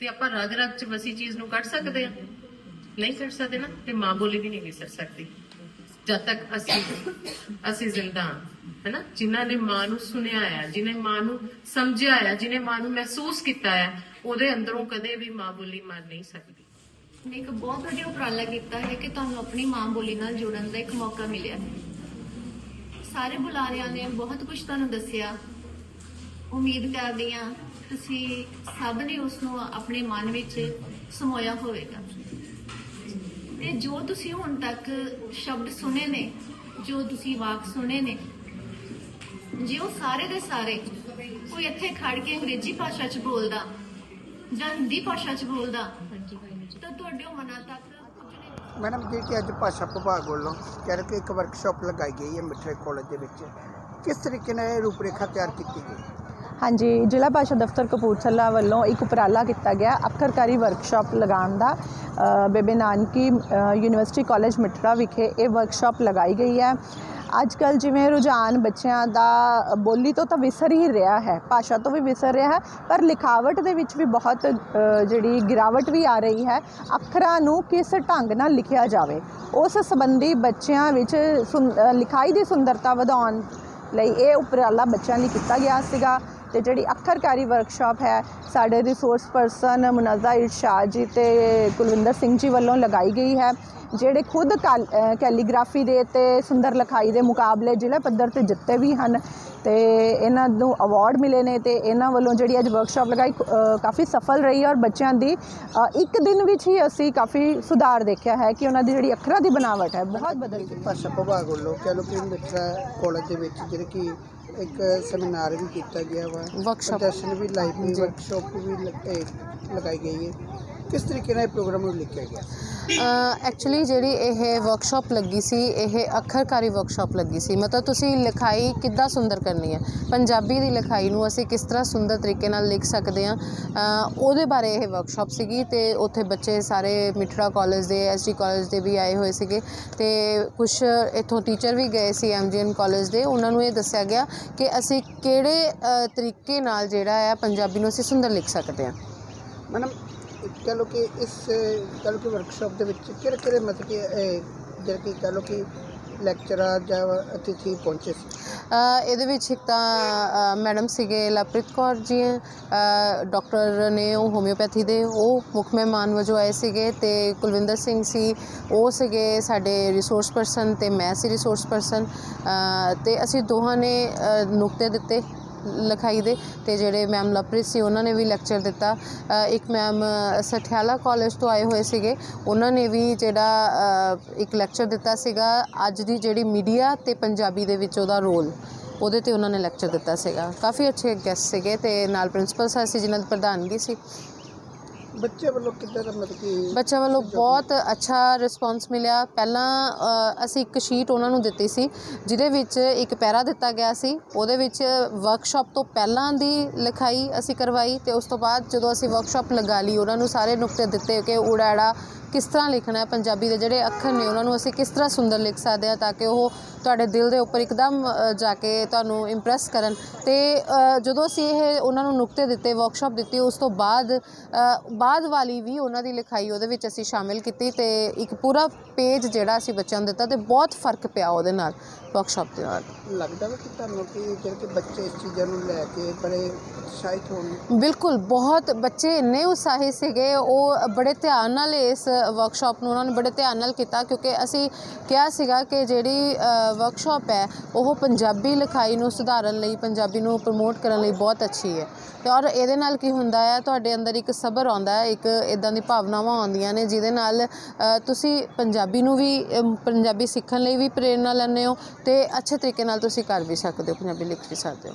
ਤੇ ਆਪਾਂ ਰਗ ਰਗ ਚ ਵਸੀ ਚੀਜ਼ ਨੂੰ ਕੱਢ ਸਕਦੇ ਆ ਨਹੀਂ ਕੱਢ ਸਕਦੇ ਨਾ, ਤੇ ਮਾਂ ਬੋਲੀ ਵੀ ਨਹੀਂ ਵਿਸਰ ਸਕਦੀ। ਜਦ ਤੱਕ ਅਸੀਂ ਅਸੀਂ ਜ਼ਿੰਦਾ ਹਾਂ, ਹੈਨਾ? ਜਿਨ੍ਹਾਂ ਨੇ ਮਾਂ ਨੂੰ ਸੁਣਿਆ ਆ, ਜਿਨੇ ਮਾਂ ਨੂੰ ਸਮਝਿਆ ਆ, ਜਿਨੇ ਮਾਂ ਨੂੰ ਮਹਿਸੂਸ ਕੀਤਾ ਆ, ਉਹਦੇ ਅੰਦਰੋਂ ਕਦੇ ਵੀ ਮਾਂ ਬੋਲੀ ਮਰ ਨਹੀਂ ਸਕਦੀ। ਨੇ ਇੱਕ ਬਹੁਤ ਵੱਡੀ ਉਪਰਾਲਾ ਕੀਤਾ ਹੈ ਕਿ ਤੁਹਾਨੂੰ ਆਪਣੀ ਮਾਂ ਬੋਲੀ ਨਾਲ ਜੁੜਨ ਦਾ ਇੱਕ ਮੌਕਾ ਮਿਲਿਆ ਸਾਰੇ ਬੁਲਾਰਿਆਂ ਨੇ ਬਹੁਤ ਕੁਝ ਤੁਹਾਨੂੰ ਦੱਸਿਆ। ਉਮੀਦ ਕਰਦੀ ਹਾਂ ਤੁਸੀਂ ਸਭ ਨੇ ਉਸ ਨੂੰ ਆਪਣੇ ਮਨ ਵਿੱਚ ਸਮੋਇਆ ਹੋਵੇਗਾ। ਤੇ ਜੋ ਤੁਸੀਂ ਹੁਣ ਤੱਕ ਸ਼ਬਦ ਸੁਣੇ ਨੇ, ਜੋ ਤੁਸੀਂ ਵਾਕ ਸੁਣੇ ਨੇ, ਜੇ ਉਹ ਸਾਰੇ ਦੇ ਸਾਰੇ ਕੋਈ ਇੱਥੇ ਖੜ ਕੇ ਅੰਗਰੇਜ਼ੀ ਭਾਸ਼ਾ 'ਚ ਬੋਲਦਾ ਜਾਂ ਹਿੰਦੀ ਭਾਸ਼ਾ 'ਚ ਬੋਲਦਾ ਤਾਂ ਤੁਹਾਡੇ ਮਨਾਂ ਤੱਕ ਮੈਡਮ ਜੀ ਕਿ ਅੱਜ ਭਾਸ਼ਾ ਵਿਭਾਗ ਵੱਲੋਂ ਕਹਿ ਕਿ ਇੱਕ ਵਰਕਸ਼ਾਪ ਲਗਾਈ ਗਈ ਹੈ ਮਿੱਠੇ ਕਾਲਜ ਦੇ ਵਿੱਚ। ਕਿਸ ਤਰੀਕੇ ਨਾਲ ਇਹ ਰੂਪਰੇਖਾ ਤਿਆਰ ਕੀਤੀ ਗਈ? ਹਾਂਜੀ ਜ਼ਿਲ੍ਹਾ ਭਾਸ਼ਾ ਦਫ਼ਤਰ ਕਪੂਰਥਲਾ ਵੱਲੋਂ ਇੱਕ ਉਪਰਾਲਾ ਕੀਤਾ ਗਿਆ ਅੱਖਰਕਾਰੀ ਵਰਕਸ਼ਾਪ ਲਗਾਉਣ ਦਾ। ਬੇਬੇ ਨਾਨਕੀ ਯੂਨੀਵਰਸਿਟੀ ਕਾਲਜ ਮਿੱਠੜਾ ਵਿਖੇ ਇਹ ਵਰਕਸ਼ਾਪ ਲਗਾਈ ਗਈ ਹੈ। ਅੱਜ ਕੱਲ ਜਿਵੇਂ ਰੁਝਾਨ ਬੱਚਿਆਂ ਦਾ ਬੋਲੀ ਤੋਂ ਤਾਂ ਵਿਸਰ ਹੀ ਰਿਹਾ ਹੈ, ਭਾਸ਼ਾ ਤੋਂ ਵੀ ਵਿਸਰ ਰਿਹਾ ਹੈ, ਪਰ ਲਿਖਾਵਟ ਦੇ ਵਿੱਚ ਵੀ ਬਹੁਤ ਜਿਹੜੀ ਗਿਰਾਵਟ ਵੀ ਆ ਰਹੀ ਹੈ, ਅੱਖਰਾਂ ਨੂੰ ਕਿਸ ਢੰਗ ਨਾਲ ਲਿਖਿਆ ਜਾਵੇ, ਉਸ ਸੰਬੰਧੀ ਬੱਚਿਆਂ ਵਿੱਚ ਸੁੰ- ਲਿਖਾਈ ਦੀ ਸੁੰਦਰਤਾ ਵਧਾਉਣ ਲਈ ਇਹ ਉਪਰਾਲਾ ਬੱਚਿਆਂ ਲਈ ਕੀਤਾ ਗਿਆ ਸੀਗਾ। ਤੇ ਜਿਹੜੀ ਅੱਖਰਕਾਰੀ ਵਰਕਸ਼ਾਪ ਹੈ, ਸਾਡੇ ਰਿਸੋਰਸ ਪਰਸਨ ਮੁਨੱਜ਼ਾ ਇਰਸ਼ਾਦ ਜੀ ਤੇ ਕੁਲਵਿੰਦਰ ਸਿੰਘ ਜੀ ਵੱਲੋਂ ਲਗਾਈ ਗਈ ਹੈ, ਜਿਹੜੇ ਖੁਦ ਕਾਲ- ਕੈਲੀਗ੍ਰਾਫੀ ਦੇ ਤੇ ਸੁੰਦਰ ਲਿਖਾਈ ਦੇ ਮੁਕਾਬਲੇ ਜ਼ਿਲ੍ਹਾ ਪੱਧਰ ਤੇ ਜਿੱਤੇ ਵੀ ਹਨ ਤੇ ਇਹਨਾਂ ਨੂੰ ਅਵਾਰਡ ਮਿਲੇ ਨੇ ਤੇ ਇਹਨਾਂ ਵੱਲੋਂ ਜਿਹੜੀ ਅੱਜ ਵਰਕਸ਼ਾਪ ਲਗਾਈ ਕਾਫੀ ਸਫਲ ਰਹੀ ਹੈ ਔਰ ਬੱਚਿਆਂ ਦੀ ਇੱਕ ਦਿਨ ਵਿੱਚ ਹੀ ਅਸੀਂ ਕਾਫੀ ਸੁਧਾਰ ਦੇਖਿਆ ਹੈ ਕਿ ਉਹਨਾਂ ਦੀ ਜਿਹੜੀ ਅੱਖਰਾਂ ਦੀ ਬਣਾਵਟ ਹੈ, ਬਹੁਤ ਬਦਲ ਗਈ। ਭਾਸ਼ਾ ਵਿਭਾਗ ਵੱਲੋਂ ਕਹਿ ਲਓ ਕਾਲਜ ਦੇ ਵਿੱਚ ਜਿਹੜੇ ਕਿ ਇੱਕ ਸੈਮੀਨਾਰ ਵੀ ਕੀਤਾ ਗਿਆ ਵਾ। ਪ੍ਰਦਰਸ਼ਨ ਵੀ ਲਾਈਵ ਵਰਕਸ਼ਾਪ ਵੀ ਲ- ਇਹ ਲਗਾਈ ਗਈ ਹੈ। ਕਿਸ ਤਰੀਕੇ ਨਾਲ ਇਹ ਪ੍ਰੋਗਰਾਮ ਨੂੰ ਲਿਖਿਆ ਗਿਆ? ਐਕਚੁਅਲੀ ਜਿਹੜੀ ਇਹ ਵਰਕਸ਼ਾਪ ਲੱਗੀ ਸੀ ਇਹ ਅੱਖਰਕਾਰੀ ਵਰਕਸ਼ਾਪ ਲੱਗੀ ਸੀ। ਮਤਲਬ ਤੁਸੀਂ ਲਿਖਾਈ ਕਿੱਦਾਂ ਸੁੰਦਰ ਕਰਨੀ ਹੈ? ਪੰਜਾਬੀ ਦੀ ਲਿਖਾਈ ਨੂੰ ਅਸੀਂ ਕਿਸ ਤਰ੍ਹਾਂ ਸੁੰਦਰ ਤਰੀਕੇ ਨਾਲ ਲਿਖ ਸਕਦੇ ਹਾਂ? ਉਹਦੇ ਬਾਰੇ ਇਹ ਵਰਕਸ਼ਾਪ ਸੀਗੀ ਤੇ ਉੱਥੇ ਬੱਚੇ ਸਾਰੇ ਮਿੱਠੜਾ ਕਾਲਜ ਦੇ ਐਸਡੀ ਕਾਲਜ ਦੇ ਵੀ ਆਏ ਹੋਏ ਸੀਗੇ। ਤੇ ਕੁਝ ਇੱਥੋਂ ਟੀਚਰ ਵੀ ਗਏ ਸੀ ਐਮਜੀਐਨ ਕਾਲਜ ਦੇ। ਉਹਨਾਂ ਨੂੰ ਇਹ ਦੱਸਿਆ ਗਿਆ ਕਿ ਅਸੀਂ ਕਿਹੜੇ ਤਰੀਕੇ ਨਾਲ ਜਿਹੜਾ ਹੈ ਪੰਜਾਬੀ ਨੂੰ ਅਸੀਂ ਸੁੰਦਰ ਲਿਖ ਸਕਦੇ ਹਾਂ। ਮੈਡਮ ਕਹਿ ਲਓ ਕਿ ਇਸ ਕਹਿ ਲਓ ਕਿ ਵਰਕਸ਼ਾਪ ਦੇ ਵਿੱਚ ਕਿਹੜੇ ਕਿਹੜੇ ਮਤਲਬ ਕਿ ਇਹ ਜਿਹੜੇ ਕਿ ਕਹਿ ਲਓ ਕਿ ਲੈਕਚਰਰ ਜਾਂ ਅਤਿਥੀ ਪਹੁੰਚੇ ਸੀ? ਅ, ਇਹਦੇ ਵਿੱਚ ਇੱਕ ਤਾਂ ਮੈਡਮ ਸੀਗੇ ਲਵਪ੍ਰੀਤ ਕੌਰ ਜੀ ਅ, ਡਾਕਟਰ ਨੇ ਉਹ ਹੋਮਿਓਪੈਥੀ ਦੇ ਉਹ ਮੁੱਖ ਮਹਿਮਾਨ ਵਜੋਂ ਆਏ ਸੀਗੇ ਤੇ ਕੁਲਵਿੰਦਰ ਸਿੰਘ ਸੀ ਉਹ ਸੀਗੇ ਸਾਡੇ ਰਿਸੋਰਸ ਪਰਸਨ ਤੇ ਮੈਂ ਸੀ ਰਿਸੋਰਸ ਪਰਸਨ ਤੇ ਅਸੀਂ ਦੋਹਾਂ ਨੇ ਅ, ਨੁਕਤੇ ਦਿੱਤੇ। ਲਿਖਾਈ ਦੇ ਤੇ ਜਿਹੜੇ ਮੈਮ ਲਵਪ੍ਰੀਤ ਸੀ, ਉਹਨਾਂ ਨੇ ਵੀ ਲੈਕਚਰ ਦਿੱਤਾ। ਇੱਕ ਮੈਮ ਸਠਿਆਲਾ ਕਾਲਜ ਤੋਂ ਆਏ ਹੋਏ ਸੀਗੇ। ਉਹਨਾਂ ਨੇ ਵੀ ਜਿਹੜਾ ਇੱਕ ਲੈਕਚਰ ਦਿੱਤਾ ਸੀਗਾ, ਅੱਜ ਦੀ ਜਿਹੜੀ ਮੀਡੀਆ ਤੇ ਪੰਜਾਬੀ ਦੇ ਵਿੱਚ ਉਹਦਾ ਰੋਲ ਉਹਦੇ ਤੇ ਉਹਨਾਂ ਨੇ ਲੈਕਚਰ ਦਿੱਤਾ ਸੀਗਾ। ਕਾਫੀ ਅੱਛੇ ਗੈਸਟ ਸੀਗੇ ਤੇ ਨਾਲ ਪ੍ਰਿੰਸੀਪਲ ਸਰ ਸੀ, ਜਿਨ੍ਹਾਂ ਦੀ ਪ੍ਰਧਾਨਗੀ ਸੀ। ਬੱਚੇ ਵੱਲੋਂ ਕਿੱਦਾਂ ਦਾ ਮਤਲਬ ਕਿ ਬੱਚਿਆਂ ਵੱਲੋਂ ਬਹੁਤ ਅੱਛਾ ਰਿਸਪੌਂਸ ਮਿਲਿਆ। ਪਹਿਲਾਂ ਅ, ਅਸੀਂ ਇੱਕ ਸ਼ੀਟ ਉਹਨਾਂ ਨੂੰ ਦਿੱਤੀ ਸੀ ਜਿਹਦੇ ਵਿੱਚ ਇੱਕ ਪੈਰਾ ਦਿੱਤਾ ਗਿਆ ਸੀ। ਉਹਦੇ ਵਿੱਚ ਵਰਕਸ਼ਾਪ ਤੋਂ ਪਹਿਲਾਂ ਦੀ ਲਿਖਾਈ ਅਸੀਂ ਕਰਵਾਈ ਤੇ ਉਸ ਤੋਂ ਬਾਅਦ ਜਦੋਂ ਅਸੀਂ ਵਰਕਸ਼ਾਪ ਲਗਾ ਲਈ ਉਹਨਾਂ ਨੂੰ ਸਾਰੇ ਨੁਕਤੇ ਦਿੱਤੇ ਕਿ ਊੜਾੜਾ ਕਿਸ ਤਰ੍ਹਾਂ ਲਿਖਣਾ ਹੈ ਪੰਜਾਬੀ ਦੇ ਜਿਹੜੇ ਅੱਖਰ ਨੇ ਉਹਨਾਂ ਨੂੰ ਅਸੀਂ ਕਿਸ ਤਰ੍ਹਾਂ ਸੁੰਦਰ ਲਿਖ ਸਕਦੇ ਹਾਂ ਤਾਂ ਕਿ ਉਹ ਤੁਹਾਡੇ ਦਿਲ ਦੇ ਉੱਪਰ ਇੱਕਦਮ ਜਾ ਕੇ ਤੁਹਾਨੂੰ ਇੰਪ੍ਰੈਸ ਕਰਨ। ਤੇ ਜਦੋਂ ਅਸੀਂ ਇਹ ਉਹਨਾਂ ਨੂੰ ਨੁਕਤੇ ਦਿੱਤੇ ਵਰਕਸ਼ਾਪ ਦਿੱਤੀ ਉਸ ਤੋਂ ਬਾਅਦ ਬਾਅਦ ਵਾਲੀ ਵੀ ਉਹਨਾਂ ਦੀ ਲਿਖਾਈ ਉਹਦੇ ਵਿੱਚ ਅਸੀਂ ਸ਼ਾਮਿਲ ਕੀਤੀ ਤੇ ਇੱਕ ਪੂਰਾ ਪੇਜ ਜਿਹੜਾ ਅਸੀਂ ਬੱਚਿਆਂ ਨੂੰ ਦਿੱਤਾ ਤੇ ਬਹੁਤ ਫ਼ਰਕ ਪਿਆ ਉਹਦੇ ਨਾਲ ਵਰਕਸ਼ਾਪ ਦੇ ਨਾਲ। ਲੱਗਦਾ ਵਾ ਕਿ ਤੁਹਾਨੂੰ ਕਿ ਜਿਹੜੇ ਕਿ ਬੱਚੇ ਇਸ ਚੀਜ਼ਾਂ ਨੂੰ ਲੈ ਕੇ ਬੜੇ ਉਤਸ਼ਾਹਿਤ ਹੋਣ ਬਿਲਕੁਲ ਬਹੁਤ ਬੱਚੇ ਇੰਨੇ ਉਤਸ਼ਾਹਿਤ ਸੀਗੇ ਉਹ ਬੜੇ ਧਿਆਨ ਨਾਲ ਇਸ ਵਰਕਸ਼ਾਪ ਨੂੰ ਉਹਨਾਂ ਨੇ ਬੜੇ ਧਿਆਨ ਨਾਲ ਕੀਤਾ ਕਿਉਂਕਿ ਅਸੀਂ ਕਿਹਾ ਸੀਗਾ ਕਿ ਜਿਹੜੀ ਵਰਕਸ਼ਾਪ ਹੈ, ਉਹ ਪੰਜਾਬੀ ਲਿਖਾਈ ਨੂੰ ਸੁਧਾਰਨ ਲਈ, ਪੰਜਾਬੀ ਨੂੰ ਪ੍ਰਮੋਟ ਕਰਨ ਲਈ ਬਹੁਤ ਅੱਛੀ ਹੈ। ਤੇ ਔਰ ਇਹਦੇ ਨਾਲ ਕੀ ਹੁੰਦਾ ਹੈ, ਤੁਹਾਡੇ ਅੰਦਰ ਇੱਕ ਸਬਰ ਆਉਂਦਾ ਹੈ, ਇੱਕ ਇਦਾਂ ਦੀ ਭਾਵਨਾਵਾਂ ਆਉਂਦੀਆਂ ਨੇ ਜਿਹਦੇ ਨਾਲ ਤੁਸੀਂ ਪੰਜਾਬੀ ਨੂੰ ਵੀ ਪੰਜਾਬੀ ਸਿੱਖਣ ਲਈ ਵੀ ਪ੍ਰੇਰਨਾ ਲੈਂਦੇ ਹੋ ਤੇ ਅੱਛੇ ਤਰੀਕੇ ਨਾਲ ਤੁਸੀਂ ਕਰ ਵੀ ਸਕਦੇ ਹੋ, ਪੰਜਾਬੀ ਲਿਖ ਵੀ ਸਕਦੇ ਹੋ।